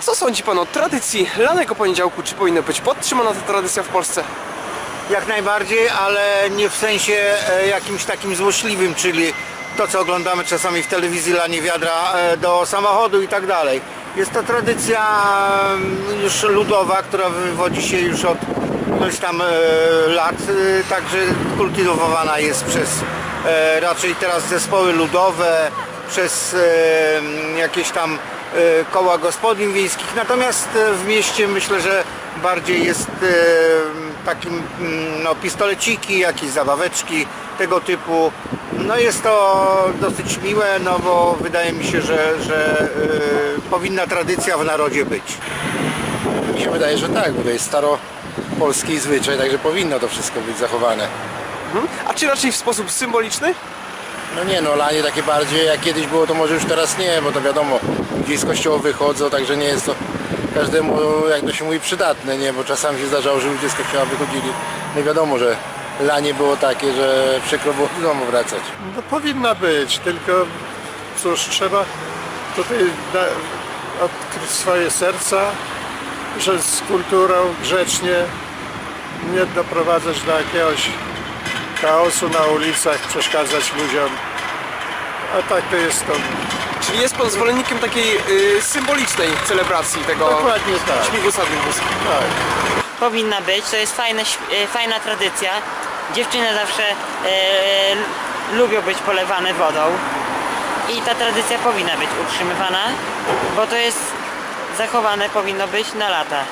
Co sądzi pan o tradycji lanego poniedziałku? Czy powinna być podtrzymana ta tradycja w Polsce? Jak najbardziej, ale nie w sensie e, jakimś takim złośliwym, czyli to co oglądamy czasami w telewizji lanie wiadra e, do samochodu i tak dalej. Jest to tradycja mm, już ludowa, która wywodzi się już od iluś tam e, lat, także kultywowana jest przez raczej teraz zespoły ludowe, przez jakieś tam koła gospodyń wiejskich. Natomiast e, w mieście myślę, że bardziej jest e, takim mm, no, pistoleciki, jakieś zabaweczki tego typu. No jest to dosyć miłe, no bo wydaje mi się, że, że e, powinna tradycja w narodzie być. Mi się wydaje, że tak, bo to jest staropolski zwyczaj, także powinno to wszystko być zachowane. Mhm. A czy raczej w sposób symboliczny? No nie no, lanie takie bardziej jak kiedyś było, to może już teraz nie, bo to wiadomo, gdzieś z kościoła wychodzą, także nie jest to każdemu, jak to się mówi, przydatne, nie, bo czasami się zdarzało, że ludzie z kościoła wychodzili. No wiadomo, że lanie było takie, że przykro było do domu wracać. No powinna być, tylko cóż, trzeba tutaj odkryć swoje serca, że z kulturą grzecznie nie doprowadzać do jakiegoś chaosu na ulicach, przeszkadzać ludziom. A tak to jest to. Czyli jest pan zwolennikiem takiej y, symbolicznej celebracji tego Dokładnie tak. śmigusa Wimbus? tak. powinna być. To jest fajne, ś- e, fajna tradycja. Dziewczyny zawsze e, lubią być polewane wodą i ta tradycja powinna być utrzymywana, bo to jest zachowane powinno być na lata.